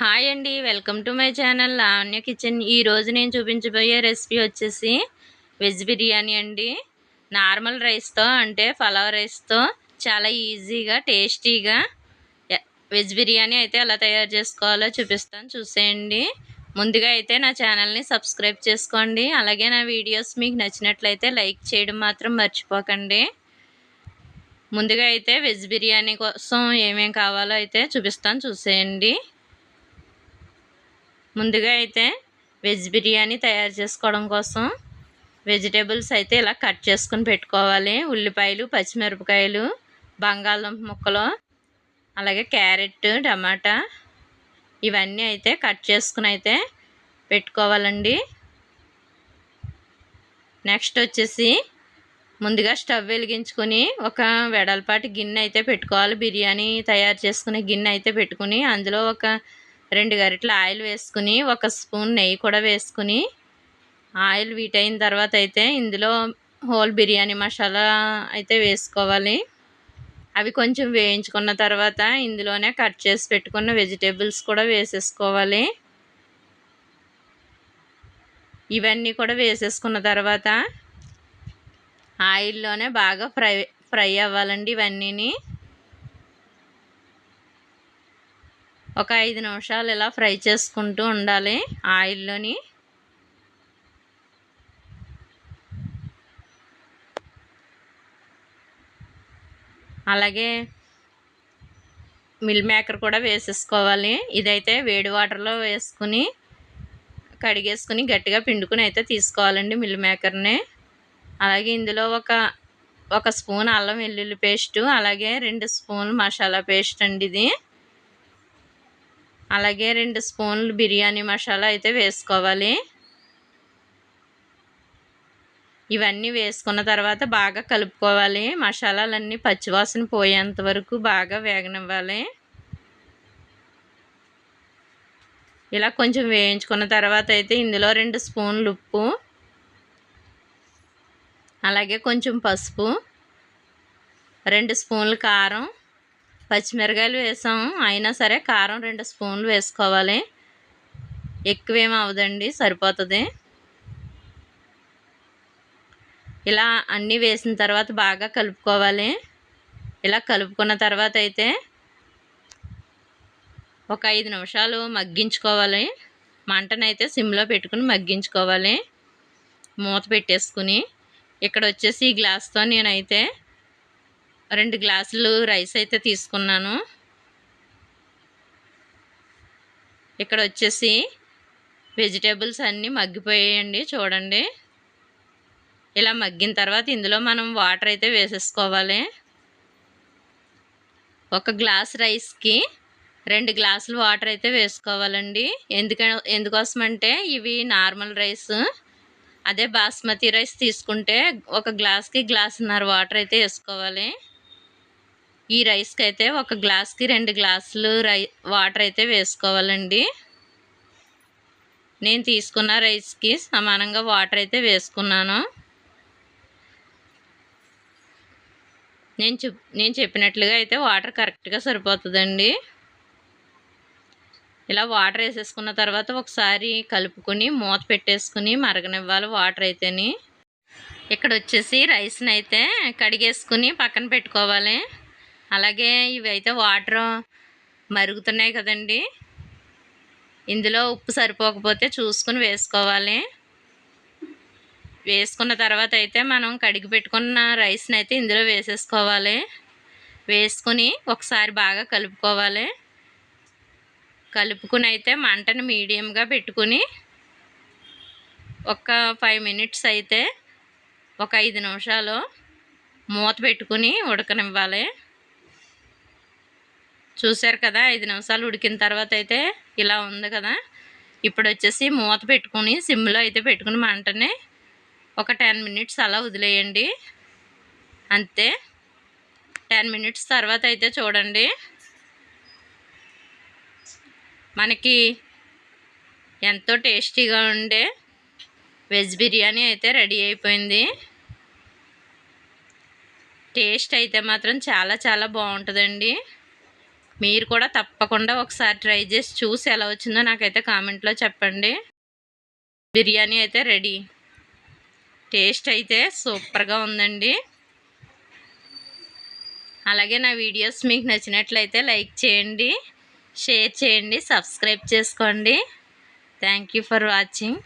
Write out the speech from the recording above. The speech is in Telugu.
హాయ్ అండి welcome to my channel Lavanya kitchen. ఈరోజు నేను చూపించబోయే రెసిపీ వచ్చేసి వెజ్ బిర్యానీ అండి. నార్మల్ రైస్తో అంటే పలావ్ రైస్తో చాలా ఈజీగా టేస్టీగా వెజ్ బిర్యానీ అయితే ఎలా తయారు చేసుకోవాలో చూపిస్తాను చూసేయండి. ముందుగా అయితే నా ఛానల్ని సబ్స్క్రైబ్ చేసుకోండి. అలాగే నా వీడియోస్ మీకు నచ్చినట్లయితే లైక్ చేయడం మాత్రం మర్చిపోకండి. ముందుగా అయితే వెజ్ బిర్యానీ కోసం ఏమేమి కావాలో అయితే చూపిస్తాను చూసేయండి. ముందుగా అయితే వెజ్ బిర్యానీ తయారు చేసుకోవడం కోసం వెజిటేబుల్స్ అయితే ఇలా కట్ చేసుకుని పెట్టుకోవాలి. ఉల్లిపాయలు పచ్చిమిరపకాయలు బంగాళదుంప ముక్కలు అలాగే క్యారెట్ టమాటా ఇవన్నీ అయితే కట్ చేసుకుని అయితే పెట్టుకోవాలండి. నెక్స్ట్ వచ్చేసి ముందుగా స్టవ్ వెలిగించుకొని ఒక వెడల్పాటి గిన్నె అయితే పెట్టుకోవాలి. బిర్యానీ తయారు చేసుకునే గిన్నె అయితే పెట్టుకుని అందులో ఒక రెండు గరిటెలు ఆయిల్ వేసుకుని ఒక స్పూన్ నెయ్యి కూడా వేసుకుని ఆయిల్ వీటైన తర్వాత అయితే ఇందులో హోల్ బిర్యానీ మసాలా అయితే వేసుకోవాలి. అవి కొంచెం వేయించుకున్న తర్వాత ఇందులోనే కట్ చేసి పెట్టుకున్న వెజిటేబుల్స్ కూడా వేసేసుకోవాలి. ఇవన్నీ కూడా వేసేసుకున్న తర్వాత ఆయిల్లోనే బాగా ఫ్రై ఫ్రై అవ్వాలండి ఇవన్నీని. ఒక ఐదు నిమిషాలు ఇలా ఫ్రై చేసుకుంటూ ఉండాలి ఆయిల్లోని. అలాగే మిల్ మేకర్ కూడా వేసేసుకోవాలి. ఇదైతే వేడి వాటర్లో వేసుకుని కడిగేసుకుని గట్టిగా పిండుకుని అయితే తీసుకోవాలండి మిల్ మేకర్ని. అలాగే ఇందులో ఒక ఒక స్పూన్ అల్లం వెల్లుల్లి పేస్టు అలాగే రెండు స్పూన్లు మసాలా పేస్ట్ అండి ఇది. అలాగే రెండు స్పూన్లు బిర్యానీ మసాలా అయితే వేసుకోవాలి. ఇవన్నీ వేసుకున్న తర్వాత బాగా కలుపుకోవాలి. మసాలాలన్నీ పచ్చివాసన పోయేంత వరకు బాగా వేగనివ్వాలి. ఇలా కొంచెం వేయించుకున్న తర్వాత అయితే ఇందులో రెండు స్పూన్లు ఉప్పు అలాగే కొంచెం పసుపు రెండు స్పూన్లు కారం పచ్చిమిరకాయలు వేసాం. అయినా సరే కారం రెండు స్పూన్లు వేసుకోవాలి. ఎక్కువేం అవదండి సరిపోతుంది. ఇలా అన్నీ వేసిన తర్వాత బాగా కలుపుకోవాలి. ఇలా కలుపుకున్న తర్వాత అయితే ఒక ఐదు నిమిషాలు మగ్గించుకోవాలి. మంటనైతే సిమ్లో పెట్టుకుని మగ్గించుకోవాలి. మూత పెట్టేసుకుని. ఇక్కడ వచ్చేసి ఈ గ్లాస్తో నేనైతే రెండు గ్లాసులు రైస్ అయితే తీసుకున్నాను. ఇక్కడ వచ్చేసి వెజిటేబుల్స్ అన్నీ మగ్గిపోయాయండి చూడండి. ఇలా మగ్గిన తర్వాత ఇందులో మనం వాటర్ అయితే వేసేసుకోవాలి. ఒక గ్లాస్ రైస్కి రెండు గ్లాసులు వాటర్ అయితే వేసుకోవాలండి. ఎందుక ఎందుకోసమంటే ఇవి నార్మల్ రైస్. అదే బాస్మతి రైస్ తీసుకుంటే ఒక గ్లాస్కి గ్లాసున్నర వాటర్ అయితే వేసుకోవాలి. ఈ రైస్కి అయితే ఒక గ్లాస్కి రెండు గ్లాసులు రై వాటర్ అయితే వేసుకోవాలండి. నేను తీసుకున్న రైస్కి సమానంగా వాటర్ అయితే వేసుకున్నాను. నేను చెప్ నేను చెప్పినట్లుగా అయితే వాటర్ కరెక్ట్గా సరిపోతుందండి. ఇలా వాటర్ వేసేసుకున్న తర్వాత ఒకసారి కలుపుకొని మూత పెట్టేసుకుని మరగనివ్వాలి వాటర్ అయితేని. ఇక్కడ వచ్చేసి రైస్ని అయితే కడిగేసుకుని పక్కన పెట్టుకోవాలి. అలాగే ఇవి అయితే వాటర్ మరుగుతున్నాయి కదండి. ఇందులో ఉప్పు సరిపోకపోతే చూసుకుని వేసుకోవాలి. వేసుకున్న తర్వాత అయితే మనం కడిగి పెట్టుకున్న రైస్ని అయితే ఇందులో వేసేసుకోవాలి. వేసుకుని ఒకసారి బాగా కలుపుకోవాలి. కలుపుకుని అయితే మంటను మీడియంగా పెట్టుకుని ఒక ఫైవ్ మినిట్స్ అయితే ఒక ఐదు నిమిషాలు మూత పెట్టుకుని ఉడకనివ్వాలి. చూశారు కదా ఐదు నిమిషాలు ఉడికిన తర్వాత అయితే ఇలా ఉంది కదా. ఇప్పుడు వచ్చేసి మూత పెట్టుకుని సిమ్లో అయితే పెట్టుకుని మంటని ఒక టెన్ మినిట్స్ అలా వదిలేయండి. అంతే. టెన్ మినిట్స్ తర్వాత అయితే చూడండి. మనకి ఎంతో టేస్టీగా ఉండే వెజ్ బిర్యానీ అయితే రెడీ అయిపోయింది. టేస్ట్ అయితే మాత్రం చాలా చాలా బాగుంటుందండి. మీరు కూడా తప్పకుండా ఒకసారి ట్రై చేసి చూసి ఎలా వచ్చిందో నాకైతే కామెంట్లో చెప్పండి. బిర్యానీ అయితే రెడీ. టేస్ట్ అయితే సూపర్గా ఉందండి. అలాగే నా వీడియోస్ మీకు నచ్చినట్లయితే లైక్ చేయండి షేర్ చేయండి సబ్స్క్రైబ్ చేసుకోండి. Thank you for watching.